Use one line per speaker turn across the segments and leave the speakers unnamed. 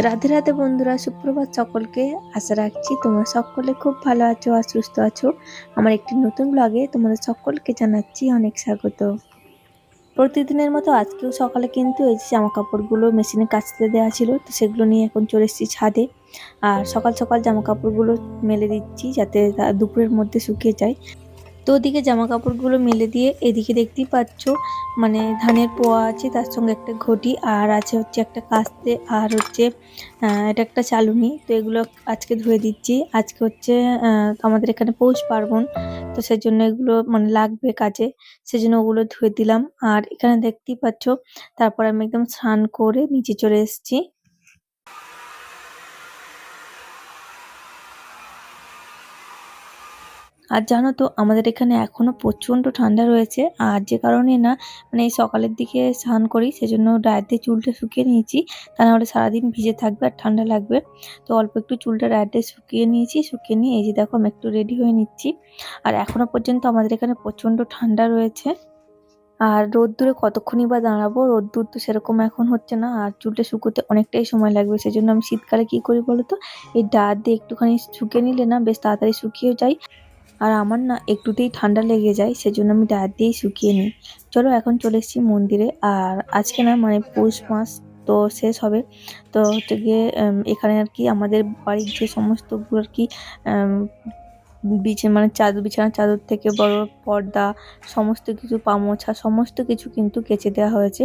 রাধে রাধে বন্ধুরা, সুপ্রভাত সকলকে। আশা রাখছি তোমরা সকলে খুব ভালো আছো আর সুস্থ আছো। আমার একটি নতুন ব্লগে তোমাদের সকলকে জানাচ্ছি অনেক স্বাগত। প্রতিদিনের মতো আজকেও সকালে কিন্তু এই যে জামা কাপড়গুলো মেশিনে কাচতে দেওয়া ছিল, তো সেগুলো নিয়ে এখন চলে এসেছি ছাদে। আর সকাল সকাল জামা কাপড়গুলো মেলে দিচ্ছি যাতে দুপুরের মধ্যে শুকিয়ে যায়। তো ওদিকে জামা কাপড়গুলো মেলে দিয়ে এদিকে দেখতেই পাচ্ছ মানে ধানের পোয়া আছে, তার সঙ্গে একটা ঘটি, আর আছে হচ্ছে একটা কাস্তে, আর হচ্ছে এটা একটা চালুনি। তো এগুলো আজকে ধুয়ে দিচ্ছি। আজকে হচ্ছে আমাদের এখানে পৌষ পার্বণ, তো সেজন্য এগুলো মানে লাগবে কাজে। সেজন্য ওগুলো ধুয়ে দিলাম। আর এখানে দেখতেই পাচ্ছ, তারপর আমি একদম স্নান করে নিচে চলে এসেছি। আর জানো তো, আমাদের এখানে এখনও প্রচণ্ড ঠান্ডা রয়েছে। আর যে কারণে না মানে এই সকালের দিকে স্নান করি, সেজন্য রাত দিয়ে চুলটা শুকিয়ে নিয়েছি। তা নাহলে সারাদিন ভিজে থাকবে আর ঠান্ডা লাগবে। তো অল্প একটু চুলটা রাত দিয়ে শুকিয়ে নিয়েছি, শুকিয়ে নিয়ে এই যে দেখো, আমি একটু রেডি হয়ে নিচ্ছি। আর এখনও পর্যন্ত আমাদের এখানে প্রচণ্ড ঠান্ডা রয়েছে। আর রোদ্দুরে কতক্ষণই বা দাঁড়াবো, রোদ্দুর তো সেরকম এখন হচ্ছে না। আর চুলটা শুকোতে অনেকটাই সময় লাগবে, সেজন্য আমি শীতকালে কি করি বলো তো? এই ডাট দিয়ে একটুখানি শুকিয়ে নিলে না, বেশ তাড়াতাড়ি শুকিয়ে যায়। আর আমার না একটুতেই ঠান্ডা লেগে যায়, সেজন্য আমি ডায়ার দিয়েই শুকিয়ে নিই। চলো এখন চলে এসেছি মন্দিরে। আর আজকে না মানে পৌষ মাস তো শেষ হবে। তো হচ্ছে গিয়ে এখানে আর কি আমাদের বাড়ির যে সমস্তগুলো আর কি বিছে মানে চাদর বিছানার চাদর থেকে বড় পর্দা, সমস্ত কিছু, পামোছা, সমস্ত কিছু কিন্তু কেচে দেওয়া হয়েছে।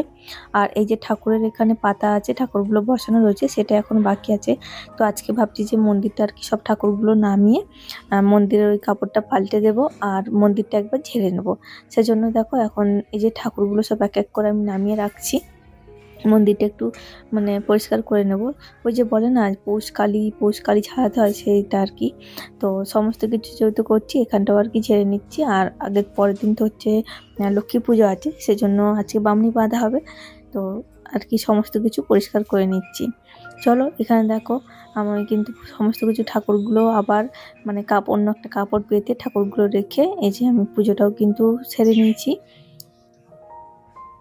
আর এই যে ঠাকুরের এখানে পাতা আছে, ঠাকুরগুলো বসানো রয়েছে, সেটা এখন বাকি আছে। তো আজকে ভাবছি যে মন্দিরটা আর কি সব ঠাকুরগুলো নামিয়ে মন্দিরের ওই কাপড়টা পাল্টে দেব আর মন্দিরটা একবার ঝেড়ে নেব। সেজন্য দেখো এখন এই যে ঠাকুরগুলো সব এক এক করে আমি নামিয়ে রাখছি। মন্দিরটা একটু মানে পরিষ্কার করে নেব। ওই যে বলে না, পৌষ কালী পৌষ কালী ছাড়াতে হয় সেইটা আর কি। তো সমস্ত কিছু যেহেতু করছি, এখানটাও আর কি ঝেড়ে নিচ্ছি। আর আগের পরের দিন তো হচ্ছে লক্ষ্মী পুজো আছে, সেজন্য আজকে বামনি বাঁধা হবে। তো আর কি সমস্ত কিছু পরিষ্কার করে নিচ্ছি। চলো, এখানে দেখো, আমি কিন্তু সমস্ত কিছু ঠাকুরগুলো আবার মানে কাপ, অন্য একটা কাপড় পেতে ঠাকুরগুলো রেখে, এই যে আমি পুজোটাও কিন্তু সেরে নিয়েছি।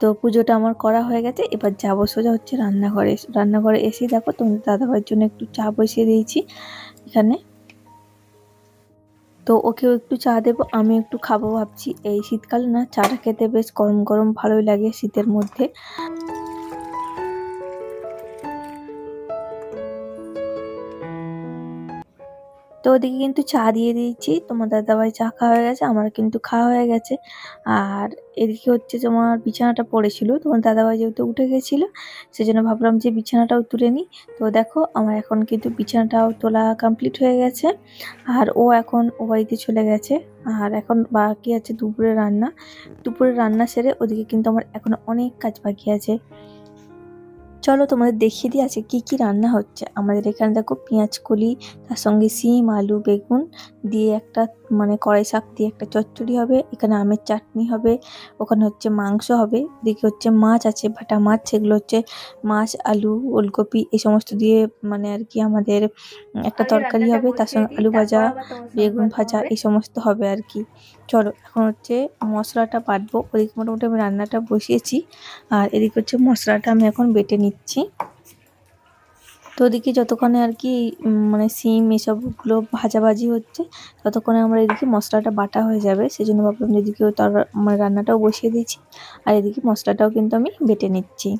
তো পুজোটা আমার করা হয়ে গেছে। এবার যাব সোজা হচ্ছে রান্নাঘরে। রান্নাঘরে এসে দেখো তোমাদের দাদাভাইয়ের জন্য একটু চা বসিয়ে দিয়েছি এখানে। তো ওকেও একটু চা দেবো, আমি একটু খাব ভাবছি। এই শীতকালে না চাটা খেতে বেশ গরম গরম ভালোই লাগে শীতের মধ্যে। তো ওদিকে কিন্তু চা দিয়ে দিয়েছি। তোমার দাদাভাই চা খাওয়া হয়ে গেছে, আমার কিন্তু খাওয়া হয়ে গেছে। আর এদিকে হচ্ছে তোমার বিছানাটা পড়েছিল, তোমার দাদাভাই যেহেতু উঠে গেছিল, সেজন্য ভাবলাম যে বিছানাটাও তুলে নিই। তো দেখো, আমার এখন কিন্তু বিছানাটাও তোলা কমপ্লিট হয়ে গেছে, আর ও এখন ও বাড়িতে চলে গেছে। আর এখন বাকি আছে দুপুরে রান্না। দুপুরে রান্না সেরে ওদিকে কিন্তু আমার এখন অনেক কাজ বাকি আছে। চলো তোমাদের দেখিয়ে দিই আছে কি কি রান্না হচ্ছে। আমাদের এখানে দেখো পেঁয়াজ কলি তার সঙ্গে সিম আলু বেগুন দিয়ে একটা মানে কড়াই শাক দিয়ে একটা চচ্চড়ি হবে এখানে আমের চাটনি হবে ওখানে হচ্ছে মাংস হবে এদিকে হচ্ছে মাছ আছে ভাটা মাছ সেগুলো হচ্ছে মাছ আলু ওলকপি এই সমস্ত দিয়ে মানে আর কি আমাদের একটা তরকারি হবে তার সঙ্গে আলু ভাজা বেগুন ভাজা এই সমস্ত হবে আর কি। চলো, এখন হচ্ছে মশলাটা বাটবো। ওদিকে মোটামুটি আমি রান্নাটা বসিয়েছি। আর এদিকে হচ্ছে মশলাটা আমি এখন বেটে নিচ্ছি। তো ওদিকে যতক্ষণে আর কি মানে সিম এসবগুলো ভাজাভাজি হচ্ছে, ততক্ষণে আমরা এদিকে মশলাটা বাটা হয়ে যাবে। সেই জন্য ভাবলাম যে এদিকে তর মানে রান্নাটাও বসিয়ে দিয়েছি। আর এদিকে মশলাটাও কিন্তু আমি বেটে নিচ্ছি।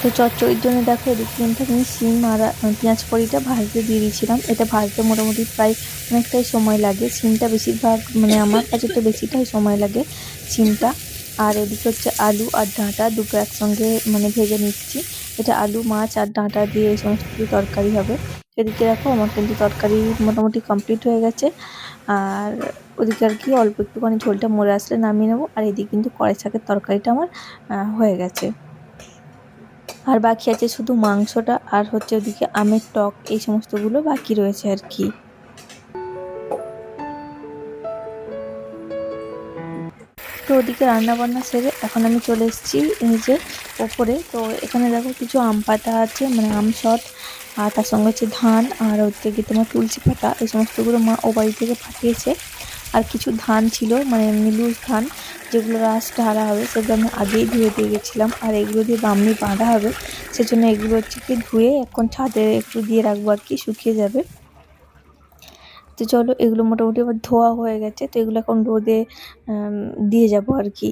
তো চচ্চড়ির জন্য দেখো এদিকে কিন্তু আমি সিম আর পেঁয়াজ কড়িটা ভাজতে দিয়ে দিয়েছিলাম। এটা ভাজতে মোটামুটি প্রায় অনেকটাই সময় লাগে। সিমটা বেশিরভাগ মানে আমার কাছে তো বেশিটাই সময় লাগে সিমটা আর এদিকে হচ্ছে আলু আর ডাঁটা দুটো একসঙ্গে মানে ভেজে নিচ্ছি। এটা আলু, মাছ আর ডাঁটা দিয়ে এই সমস্ত কিছু তরকারি হবে। এদিকে দেখো আমার কিন্তু তরকারি মোটামুটি কমপ্লিট হয়ে গেছে। আর ওদিকে আর কি অল্প একটুখানি ঝোলটা মরে আসলে নামিয়ে নেব। আর এদিকে কিন্তু কড়াই শাকের তরকারিটা আমার হয়ে গেছে। আর বাকি আছে শুধু মাংসটা আর হচ্ছে ওদিকে আমের টক, এই সমস্তগুলো বাকি রয়েছে আর কি। তো ওদিকে রান্না বান্না সেরে এখন আমি চলে এসেছি যে ওপরে। তো এখানে দেখো কিছু আম পাতা আছে মানে আম সট আর তার সঙ্গে হচ্ছে ধান, আর হচ্ছে কি তোমার তুলসী পাতা, এই সমস্তগুলো মা ও বাড়ি থেকে পাঠিয়েছে। আর কিছু ধান ছিল মানে এমনি ধান, যেগুলো রাস ঢালা হবে, সেগুলো আমি আগেই ধুয়ে দিয়ে গেছিলাম। আর এগুলো দিয়ে বামনি বাঁধা হবে, সেজন্য এগুলো হচ্ছে কি ধুয়ে এখন ছাদে একটু দিয়ে রাখব আর কি, শুকিয়ে যাবে। তো চলো, এগুলো মোটামুটি আবার ধোয়া হয়ে গেছে, তো এগুলো এখন রোদে দিয়ে যাব আর কি।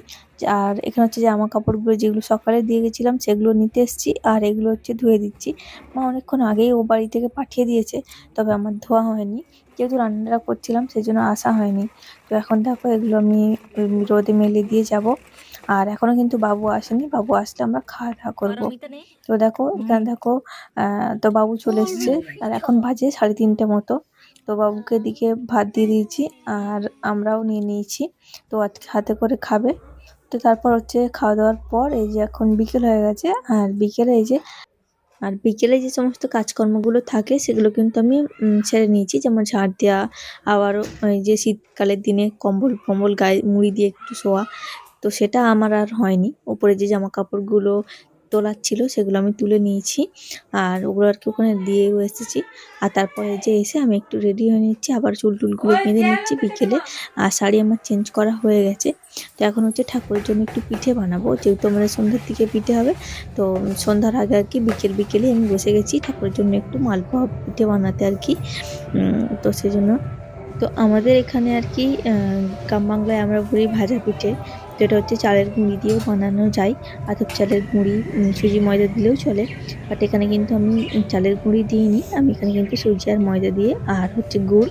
আর এখানে হচ্ছে জামা কাপড়গুলো যেগুলো সকালে দিয়ে গেছিলাম, সেগুলো নিতে এসেছি, আর এগুলো হচ্ছে ধুয়ে দিচ্ছি। মা অনেকক্ষণ আগেই ও বাড়ি থেকে পাঠিয়ে দিয়েছে, তবে আমার ধোয়া হয়নি। যেহেতু রান্নাটা করছিলাম সেই জন্য আসা হয়নি। তো এখন দেখো এগুলো আমি রোদে মেলে দিয়ে যাব। আর এখনও কিন্তু বাবু আসেনি বাবু আসলে আমরা খাওয়া দাওয়া করব। তো দেখো এখানে দেখো তো বাবু চলে এসেছে। আর এখন বাজে সাড়ে তিনটে মতো। তো বাবুকে দিকে ভাত দিয়ে দিয়েছি আর আমরাও নিয়ে নিয়েছি। তো আজকে হাতে করে খাবে। তো তারপর হচ্ছে খাওয়া দাওয়ার পর এই যে এখন বিকেল হয়ে গেছে আর বিকেলে এই যে আর বিকেলে যে সমস্ত কাজকর্মগুলো থাকে, সেগুলো কিন্তু আমি ছেড়ে নিয়েছি। যেমন ঝাড় দেওয়া আবারও যে শীতকালের দিনে কম্বল ফম্বল গায়ে মুড়ি দিয়ে একটু শোয়া, তো সেটা আমার আর হয়নি। ওপরে যে জামা কাপড়গুলো তোলার ছিল, সেগুলো আমি তুলে নিয়েছি। আর ওগুলো আর কি ওখানে দিয়েও এসেছি। আর তারপরে যে এসে আমি একটু রেডি হয়ে নিচ্ছি, আবার চুল টুলগুলো বেঁধে নিচ্ছি বিকেলে। আর শাড়ি আমার চেঞ্জ করা হয়ে গেছে। তো এখন হচ্ছে ঠাকুরের জন্য একটু পিঠে বানাবো। যেহেতু আমাদের সন্ধ্যার দিকে পিঠে হবে, তো সন্ধ্যার আগে আর কি বিকেল বিকেলে আমি বসে গেছি ঠাকুরের জন্য একটু মালপোয়া পিঠে বানাতে আর কি। তো সেই জন্য তো আমাদের এখানে আর কি গ্রাম বাংলায় আমরা বলি ভাজা পিঠে। যেটা হচ্ছে চালের গুঁড়ি দিয়েও বানানো যায়। আতপ চালের গুঁড়ি সুজি, ময়দা দিলেও চলে। বাট এখানে কিন্তু আমি চালের গুঁড়ি দিইনি। আমি এখানে কিন্তু সুজি আর ময়দা দিয়ে, আর হচ্ছে গুড়।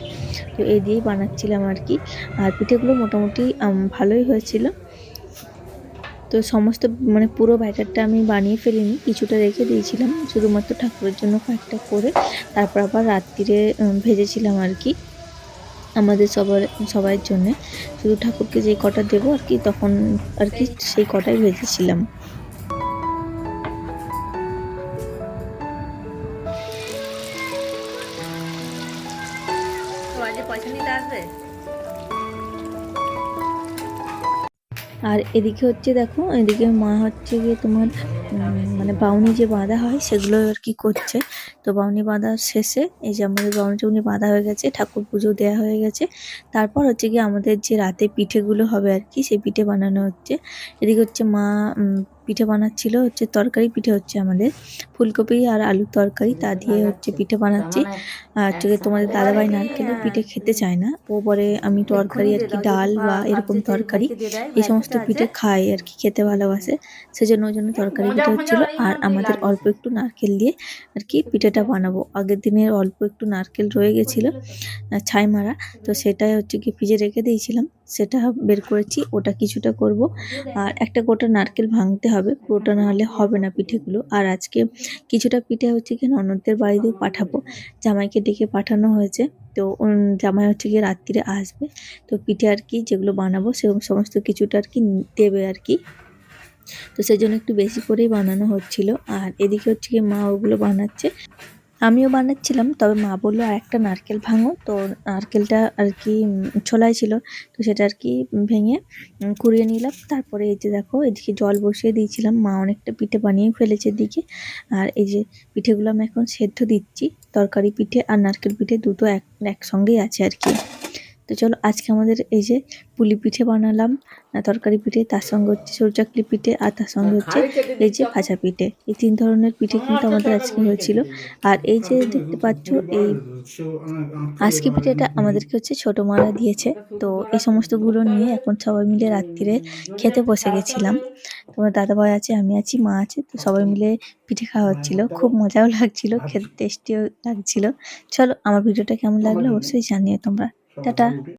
তো এই দিয়েই বানাচ্ছিলাম আর কি। আর পিঠেগুলো মোটামুটি ভালোই হয়েছিল। তো সমস্ত মানে পুরো ব্যাটারটা আমি বানিয়ে ফেলিনি। কিছুটা রেখে দিয়েছিলাম। শুধুমাত্র ঠাকুরের জন্য কয়েকটা করে। তারপর আবার রাত্রিরে ভেজেছিলাম আর কি। আমাদের সবার সবাইয়ের জন্যে। শুধু ঠাকুরকে যে কটা দেবো আর কি তখন আর কি সেই কটাই ভেজেছিলাম আর এদিকে হচ্ছে দেখো এদিকে মা হচ্ছে গিয়ে তোমার মানে বাউনি যে বাঁধা হয় সেগুলো আর কি করছে। তো বাউনি বাঁধার শেষে এই যে আমাদের বাউনি টাউনি বাঁধা হয়ে গেছে ঠাকুর পুজো দেওয়া হয়ে গেছে। তারপর হচ্ছে কি আমাদের যে রাতে পিঠেগুলো হবে আর কি সেই পিঠে বানানো হচ্ছে। এদিকে হচ্ছে মা পিঠে বানাচ্ছিল হচ্ছে তরকারি পিঠে হচ্ছে আমাদের ফুলকপি আর আলুর তরকারি। তা দিয়ে হচ্ছে পিঠে বানাচ্ছি। আর হচ্ছে তোমাদের দাদাভাই নারকেলের পিঠে খেতে চায় না। ও পরে আমি তরকারি আর কি ডাল বা এরকম তরকারি এই সমস্ত পিঠে খায় আর কি খেতে ভালোবাসে। সেজন্য ওই জন্য তরকারি পিঠে হচ্ছিল আর আমাদের অল্প একটু নারকেল দিয়ে আর কি পিঠেটা বানাবো। আগের দিনের অল্প একটু নারকেল রয়ে গেছিল ছাই মারা। তো সেটাই হচ্ছে কি ফ্রিজে রেখে দিয়েছিলাম সেটা বের করেছি ওটা কিছুটা করব। আর একটা গোটা নারকেল ভাঙতে হবে পুরোটা না হলে হবে না পিঠেগুলো। আর আজকে কিছুটা পিঠে হচ্ছে কি ননদদের বাড়িতে পাঠাবো জামাইকে ডেকে পাঠানো হয়েছে। তো জামাই হচ্ছে গিয়ে রাত্রিরে আসবে। তো পিঠে আর কি যেগুলো বানাবো সেরকম সমস্ত কিছুটা আর কি দেবে আর কি। তো সেই জন্য একটু বেশি করেই বানানো হচ্ছিল। আর এদিকে হচ্ছে গিয়ে মা ওগুলো বানাচ্ছে। আমিও বানাচ্ছিলাম, তবে মা বলল আর একটা নারকেল ভাঙো। তো নারকেলটা আর কি ছোলাই ছিল, তো সেটা আর কি ভেঙে কুড়িয়ে নিলাম। তারপরে এই যে দেখো, এদিকে জল বসিয়ে দিয়েছিলাম। মা অনেকটা পিঠে বানিয়ে ফেলেছে এদিকে। আর এই যে পিঠেগুলো আমি এখন সেদ্ধ দিচ্ছি। তরকারি পিঠে আর নারকেল পিঠে দুটো এক, একসঙ্গেই আছে আর কি। তো চলো আজকে আমাদের এই যে পুলি পিঠে বানালাম তরকারি পিঠে তার সঙ্গে হচ্ছে সরচাকলি পিঠে আর তার সঙ্গে হচ্ছে এই যে ভাজা পিঠে। এই তিন ধরনের পিঠে কিন্তু আমাদের আজকে হয়েছিল। আর এই যে দেখতে পাচ্ছ এই আজকে পিঠেটা আমাদেরকে হচ্ছে ছোট মারা দিয়েছে। তো এই সমস্তগুলো নিয়ে এখন সবাই মিলে রাত্রিরে খেতে বসে গেছিলাম। তোমার দাদাভাই আছে আমি আছি মা আছে তো সবাই মিলে পিঠে খাওয়া হচ্ছিল। খুব মজাও লাগছিল খেতে টেস্টিও লাগছিল। চলো আমার ভিডিওটা কেমন লাগল অবশ্যই জানিও তোমরা। 对，对。